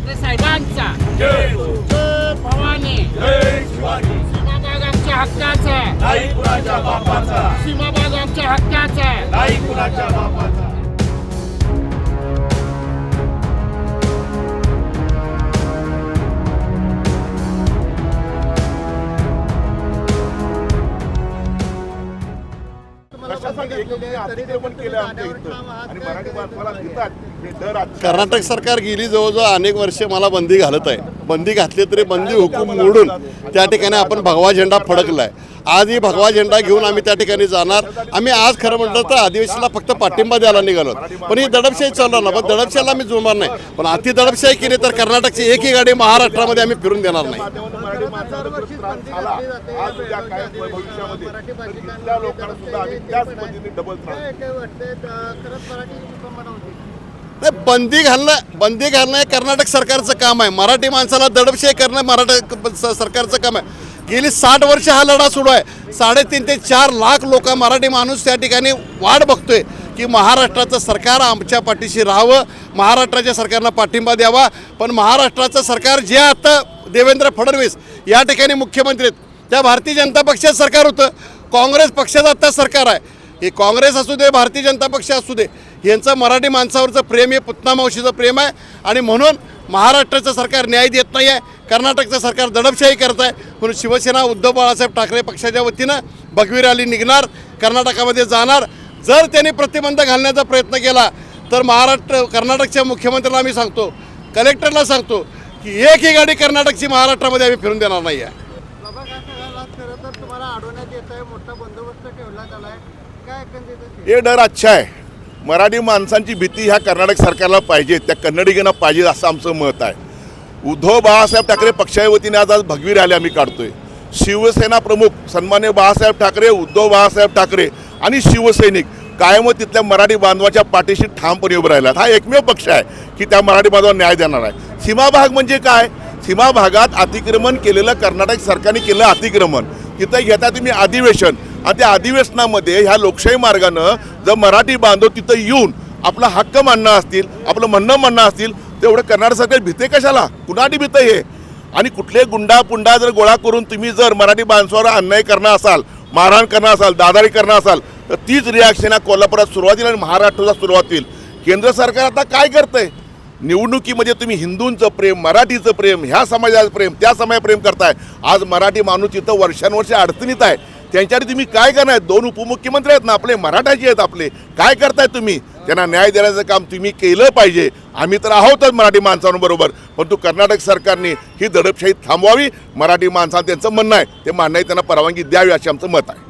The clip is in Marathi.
ठाकरे साहेबांचा. भवानी. हक्काचा. कर्नाटक सरकार गेली जवळजवळ अनेक वर्षे मला बंदी घालत आहे. बंदी घातली तरी बंदी हुकूम मोडून त्या ठिकाणी आपण भगवा झेंडा फडकलाय. आजही भगवा झेंडा घेऊन आम्ही त्या ठिकाणी जाणार. आम्ही आज खरं म्हटलं तर अधिवेशनाला फक्त पाठिंबा द्यायला निघालो. पण ही दडपशाही चालणार ना पण दडपशाहीला आम्ही जुळणार नाही. पण अति दडपशाही केली तर कर्नाटकची एकही गाडी महाराष्ट्रामध्ये आम्ही फिरून देणार नाही. आज डबल नाही बंदी घालणं बंदी घालणं हे कर्नाटक सरकारचं काम आहे. मराठी माणसाला दडपशाही करणं मराठा सरकारचं काम आहे. गेली साठ वर्ष हा लढा सुरू आहे. साडेतीन ते चार लाख लोक मराठी माणूस त्या ठिकाणी वाट बघतोय की महाराष्ट्राचं सरकार आमच्या पाठीशी राहावं महाराष्ट्राच्या सरकारला पाठिंबा द्यावा. पण महाराष्ट्राचं सरकार जे आता देवेंद्र फडणवीस या ठिकाणी मुख्यमंत्री आहेत त्या भारतीय जनता पक्षाचं सरकार होतं. काँग्रेस पक्षाचं आत्ता सरकार आहे. हे काँग्रेस असू दे भारतीय जनता पक्ष असू दे यांचं मराठी माणसावरचं प्रेम हे पुतना मावशीचं प्रेम आहे. आणि म्हणून महाराष्ट्राचं सरकार न्याय देत नाही आहे. कर्नाटकचं सरकार दडपशाही करत आहे. म्हणून शिवसेना उद्धव बाळासाहेब ठाकरे पक्षाच्या वतीनं भगवी रॅली निघणार कर्नाटकामध्ये जाणार. जर त्यांनी प्रतिबंध घालण्याचा प्रयत्न केला तर महाराष्ट्र कर्नाटकच्या मुख्यमंत्र्याला आम्ही सांगतो कलेक्टरला सांगतो की एकही गाडी कर्नाटकची महाराष्ट्रामध्ये आम्ही फिरून देणार नाही आहे. बाबा काय सांगाल आज खरं तर तुम्हाला अडवण्यात येत आहे मोठा बंदोबस्त ठेवला गेलाय काय एकंदरीत हे डर अच्छा आहे. मराठी माणसांची भीती ह्या कर्नाटक सरकारला पाहिजे त्या कन्नडिगांना पाहिजे असं आमचं मत आहे. उद्धव बाळासाहेब ठाकरे पक्षाच्या वतीने आज आज भगवी रॅली आम्ही काढतोय. शिवसेना प्रमुख सन्मान्य बाळासाहेब ठाकरे उद्धव बाळासाहेब ठाकरे आणि शिवसैनिक कायम तिथल्या मराठी बांधवाच्या पाठीशी ठामपणे उभे राहिलात. हा एकमेव पक्ष आहे की त्या मराठी बांधवांना न्याय देणार आहे. सीमाभाग म्हणजे काय? सीमा भागात अतिक्रमण केलेलं कर्नाटक सरकारने केलं अतिक्रमण. तिथं घेता तुम्ही अधिवेशन. आणि त्या अधिवेशनामध्ये ह्या लोकशाही मार्गानं जर मराठी बांधव तिथं येऊन आपला हक्क मांडणं असतील आपलं म्हणणं म्हणणं असतील तेवढं कर्नाटक सरकार भीते कशाला? कुणाटी भीतं हे? आणि कुठले गुंडा पुंडा जर गोळा करून तुम्ही जर मराठी माणसावर अन्याय करणार असाल मारहाण करणार असाल दादारी करणार असाल तर तीच रिॲक्शन या कोल्हापुरात सुरुवातीला आणि महाराष्ट्राला सुरुवात होईल केंद्र सरकार आता काय करतंय? निवडणुकीमध्ये तुम्ही हिंदूंचं प्रेम मराठीचं प्रेम ह्या समाजाचं प्रेम त्या समाजात प्रेम करताय. आज मराठी माणूस इथं वर्षानुवर्षे अडचणीत आहे. त्यांच्यासाठी तुम्ही काय करणार? दोन उपमुख्यमंत्री आहेत ना आपले मराठाचे आहेत आपले. काय करताय तुम्ही? त्यांना न्याय देण्याचं काम तुम्ही केलं पाहिजे. आम्ही तर आहोतच मराठी माणसांबरोबर. परंतु कर्नाटक सरकारने ही दडपशाही थांबवावी. मराठी माणसाला त्यांचं म्हणणं आहे. ते मान्य त्यांना परवानगी द्यावी असे आमचं मत आहे.